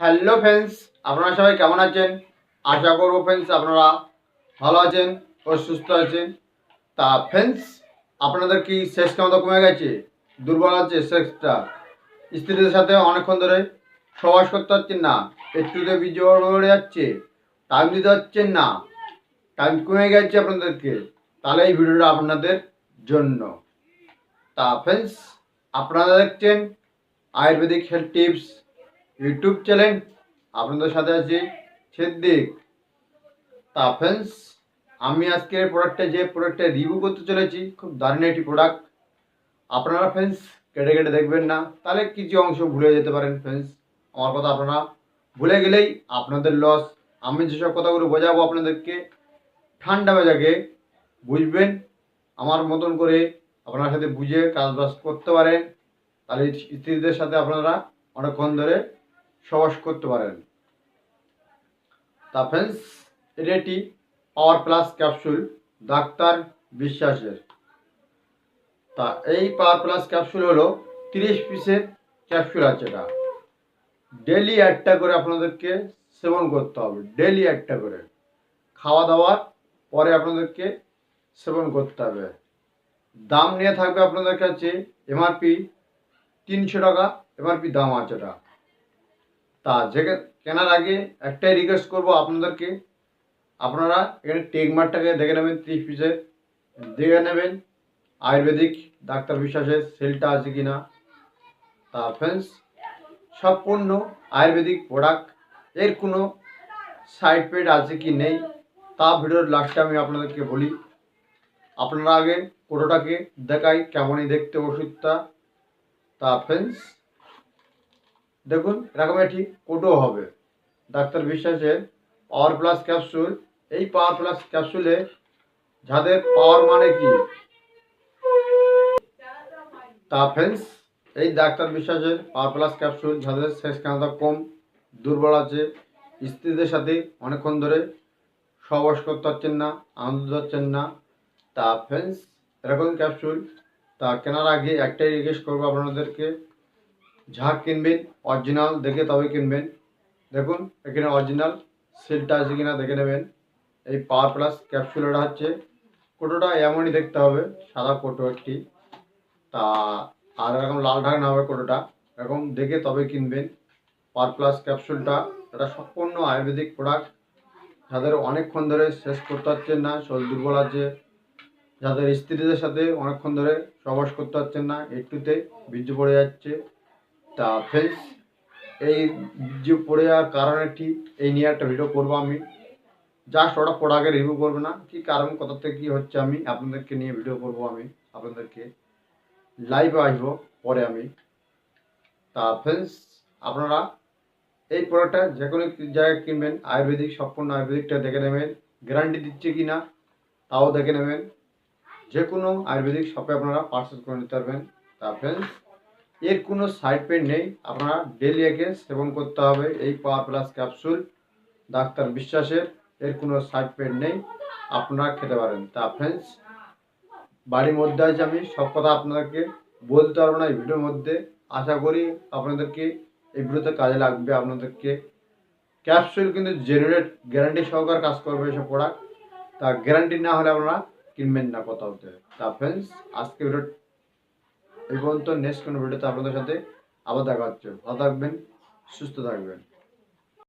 Hello friends আপনারা সবাই কেমন আছেন? আশা করব ফ্রেন্ডস আপনারা ভালো আছেন ও সুস্থ আছেন। তা ফ্রেন্ডস আপনাদের কি শেষ ক্ষমতা কমে গেছে? দুর্বল আছে সেক্সটা স্ত্রীদের সাথে অনেকক্ষণ ধরে সবাস করতে পারছেন না। একটুতে বিজয় বেড়ে যাচ্ছে টাইম দিতে পারছেন না। টাইম কমে গেছে আপনাদেরকে, তাহলে এই ভিডিওটা আপনাদের জন্য। তা ফ্রেন্ডস আপনারা দেখছেন ayurvedic health tips YouTube channel, আপনাদের সাথে আছি সিদ্দিক। তা ফ্রেন্ডস আমি আজকে প্রোডাক্টটা যে প্রোডাক্টটা রিভিউ করতে চলেছি, খুব দারুণ একটি প্রোডাক্ট আপনারা ফ্রেন্ডস কেটে কেটে দেখবেন না। তাহলে কিছু অংশ ভুলে যেতে পারেন ফ্রেন্ডস আমার কথা আপনারা ভুলে গেলেই আপনাদের লস আমি যেসব কথাগুলো বোঝাবো আপনাদেরকে, ঠান্ডা মেজাকে বুঝবেন। আমার মতন করে আপনার সাথে বুঝে কাজবাজ করতে পারেন। তাহলে স্ত্রীদের সাথে আপনারা অনেকক্ষণ ধরে সবাস করতে পারেন। তা ফ্রেন্ডস এটি পাওয়ার প্লাস ক্যাপসুল ডাক্তার বিশ্বাসের। তা এই পাওয়ার প্লাস ক্যাপসুল হলো তিরিশ পিসের ক্যাপসুল আছে এটা। ডেলি একটা করে আপনাদেরকে সেবন করতে হবে ডেলি একটা করে। খাওয়া দাওয়ার পরে আপনাদেরকে সেবন করতে হবে। দাম নিয়ে থাকবে আপনাদের কাছে এমআরপি তিনশো টাকা এমআরপি দাম আছে এটা। তা যে কেনার আগে একটাই রিকোয়েস্ট করব আপনাদেরকে। আপনারা এখানে টেকমারটাকে দেখে নেবেন, ত্রিশ পিসের। দেখে নেবেন, আয়ুর্বেদিক, ডাক্তার বিশ্বাসের সেলটা আছে কি না তা ফ্রেন্ডস সম্পূর্ণ আয়ুর্বেদিক প্রোডাক্টের কোনো সাইড পেড আছে কি নেই, তা ভিডিওর লাস্টে আমি আপনাদেরকে বলি। আপনারা আগে কোটোটাকে দেখাই, কেমনই দেখতে ওষুধটা তা ফ্রেন্ডস দেখুন, এরকম একটি কোটো হবে। ডাক্তার বিশ্বাসের পাওয়ার প্লাস ক্যাপসুল, এই পাওয়ার প্লাস ক্যাপসুলে যাদের পাওয়ার মানে কি? তা ফ্রেন্ডস এই ডাক্তার বিশ্বাসের পাওয়ার প্লাস ক্যাপসুল যাদের শেষ ক্ষমতা কম, দুর্বল আছে, স্ত্রীদের সাথে অনেকক্ষণ ধরে সহবাস করতে পারছেন না আনন্দ পাচ্ছেন না, তা ফ্রেন্ডস এরকম ক্যাপসুল তা কেনার আগে একটাই রিকোয়েস্ট করব আপনাদেরকে যা কিনবেন অরিজিনাল দেখে তবে কিনবেন। দেখুন, এখানে অরিজিনাল সিলটা আছে কিনা দেখে নেবেন। এই পাওয়ার প্লাস ক্যাপসুলটা হচ্ছে কোটোটা এমনই দেখতে হবে, সাদা কোটো একটি। তা আর এরকম লাল ঢাকনা হবে কোটোটা এরকম দেখে তবে কিনবেন। পাওয়ার প্লাস ক্যাপসুলটা এটা সম্পূর্ণ আয়ুর্বেদিক প্রোডাক্ট যাদের অনেকক্ষণ ধরে শেষ করতে পারছেন না, শরীর দুর্বল আছে, যাদের স্ত্রীদের সাথে অনেকক্ষণ ধরে সবাস করতে পারছেন না, একটুতে বীর্য পড়ে যাচ্ছে তা ফ্রেন্ডস এই বীর্য পড়ে যাওয়ার কারণে ঠিক এই নিয়ে একটা ভিডিও করব আমি। জাস্ট ওটা আগে রিভিউ করব না। কি কারণ, কোথা থেকে কী হচ্ছে আমি, আপনাদেরকে নিয়ে ভিডিও করব আমি, আপনাদেরকে। লাইভে আসব পরে আমি। তা ফ্রেন্ডস আপনারা এই প্রোডাক্টটা যে কোনো জায়গায় কিনবেন, আয়ুর্বেদিক, সম্পূর্ণ আয়ুর্বেদিকটা দেখে নেবেন। গ্যারান্টি দিচ্ছে কি না, তাও দেখে নেবেন। যে কোনো আয়ুর্বেদিক শপে আপনারা পার্সেস করে নিতে পারবেন। তা ফ্রেন্ডস এর কোনো সাইড পেন নেই। আপনারা ডেলি একে সেবন করতে হবে। এই পাওয়ার প্লাস ক্যাপসুল ডাক্তার বিশ্বাসের এর কোনো সাইড পেন নেই। আপনারা খেতে পারেন। তা ফ্রেন্ডস বাড়ির মধ্যে আছে আমি। সব কথা আপনাদেরকে বলতে পারব না এই ভিডিওর মধ্যে। আশা করি আপনাদেরকে এই ভিডিওতে কাজে লাগবে। আপনাদেরকে ক্যাপসুল কিন্তু জেনারেট গ্যারান্টি সহকার কাজ করবে এসব প্রোডাক্ট তা গ্যারান্টি না হলে আপনারা কিনবেন না কোথাও। থেকে তা ফ্রেন্ডস আজকে ভিডিও এই পর্যন্ত নেক্সট কোনো ভিডিওতে আপনাদের সাথে আবার দেখা হচ্ছে। ভালো থাকবেন সুস্থ থাকবেন।